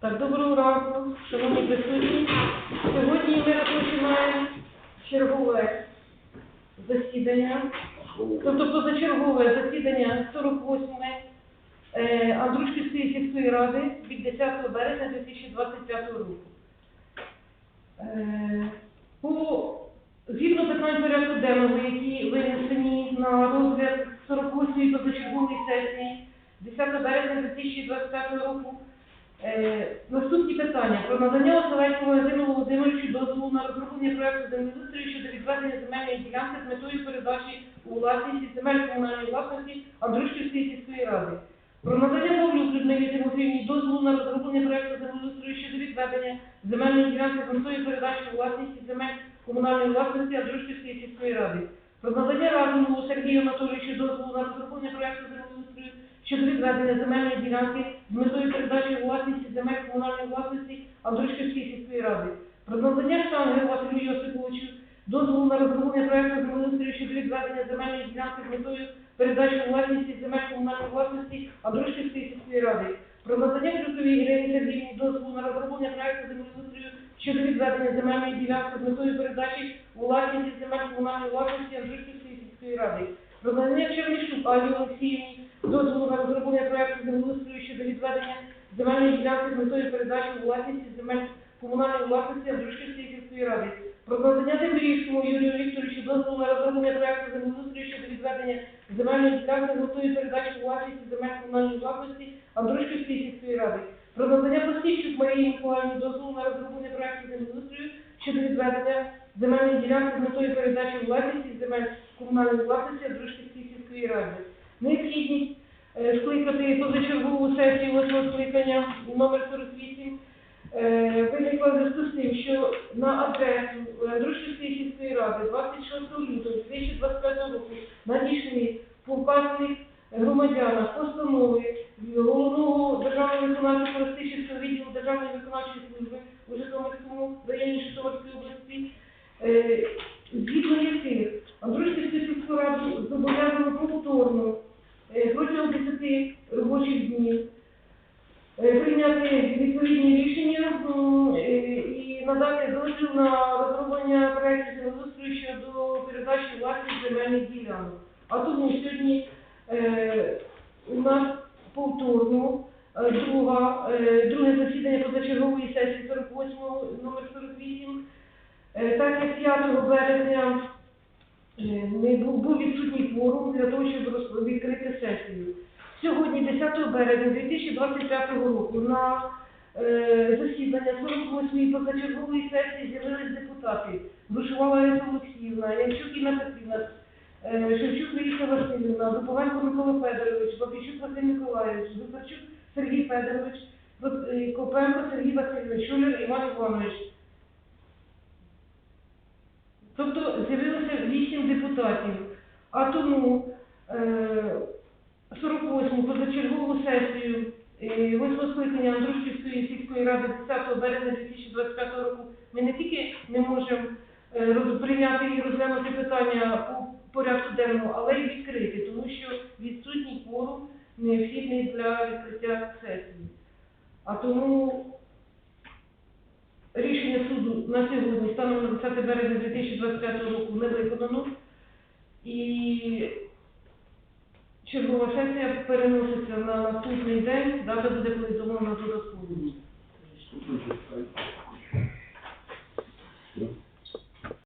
Так, доброго ранку, шановні присутні. Сьогодні ми розпочинаємо чергове засідання, тобто позачергове засідання 48-ї е, Андрушківської сільської ради від 10 березня 2025 року. Е, По згідно питань порядку денного, які винесені на розгляд 48-ї позачергової сесії 10 березня 2025 року, наступні питання про надання Оселецькому Валентину Володимировичу дозволу на розроблення проекту землеустрою щодо відведення земельної ділянки з метою передачі у власність земель комунальної власності Андрушківської сільської ради. Про надання Павлюк Людмилі Тимофіївні дозволу на розроблення проекту землеустрою щодо відведення земельної ділянки з метою передачі у власність земель комунальної власності Андрушківської сільської ради. Про надання Разумову Сергію Анатолійовичу дозволу на розроблення проекту землеустрою щодо відведення земельної ділянки з метою передачі у власність земель комунальної власності Андрушківської сільської ради. Про надання Штангелю Василю Йосиповичу дозволу на розроблення проекту землеустрою щодо відведення земельної ділянки з метою передачі у власність земель комунальної власності Андрушківської сільської ради. Про надання Крюковій Ірині Сергіївні дозволу на розроблення проекту землеустрою щодо відведення земельної ділянки з метою передачі у земель комунальної власності Андрушківської сільської ради. Про надання Чернишук Алі Олексіївні дозволу на розроблення проекту землеустрою щодо відведення земельної ділянки з метою передачі у власність земель комунальної власності Андрушківської сільської ради. Про надання Дембрівському Юрію Вікторовичу дозволу на розроблення проекту землеустрою щодо відведення земельної ділянки з метою передачі у власність земель комунальної власності Андрушківської сільської ради. Про надання Постійчук Марії Миколаївні дозволу на розроблення проекту землеустрою щодо відведення земельної ділянки з метою передачі у власність земель комунальної власності Андрушківської сільської ради. Необхідність скликати позачергову сесію восьмого скликання номер 48 е, виникла зв'язку з тим, що на адресу Андрушківської сільської ради 26 лютого 2025 року надійшли прийняти відповідні рішення е, і надати дозвіл на розроблення проєктів землеустрою щодо передачі власних земельних ділянок. А тому сьогодні е, у нас повторно е, друга, е, друге засідання позачергової сесії 48 номер 48. Е, Так як 5 березня е, був, відсутній кворум для того, щоб відкрити сесію. Сьогодні, 10 березня 2025 року, на е, засідання 48-ї позачергової сесії з'явились депутати. Бушувала Лариса Янчук Інна Петрівна, е, Шевчук Лариса Васильівна, Дубовенко Микола Федорович, Бабічук Василь Миколаївич, Висарчук Сергій Федорович, е, Копенко Сергій Васильович, Шулер Іван Іванович. Тобто з'явилося вісім депутатів. А тому е, 48-му позачергову сесію е, восьмого скликання Андрушківської сільської ради 10 березня 2025 року ми не тільки не можемо е, прийняти і розглянути питання по порядку денному, але й відкрити, тому що відсутній кворум необхідний для відкриття сесії. А тому Рішення суду на сьогодні, станом на 20 березня 2025 року, не виконано. І чергова сесія переноситься на наступний день, дата буде повідомлена додатково.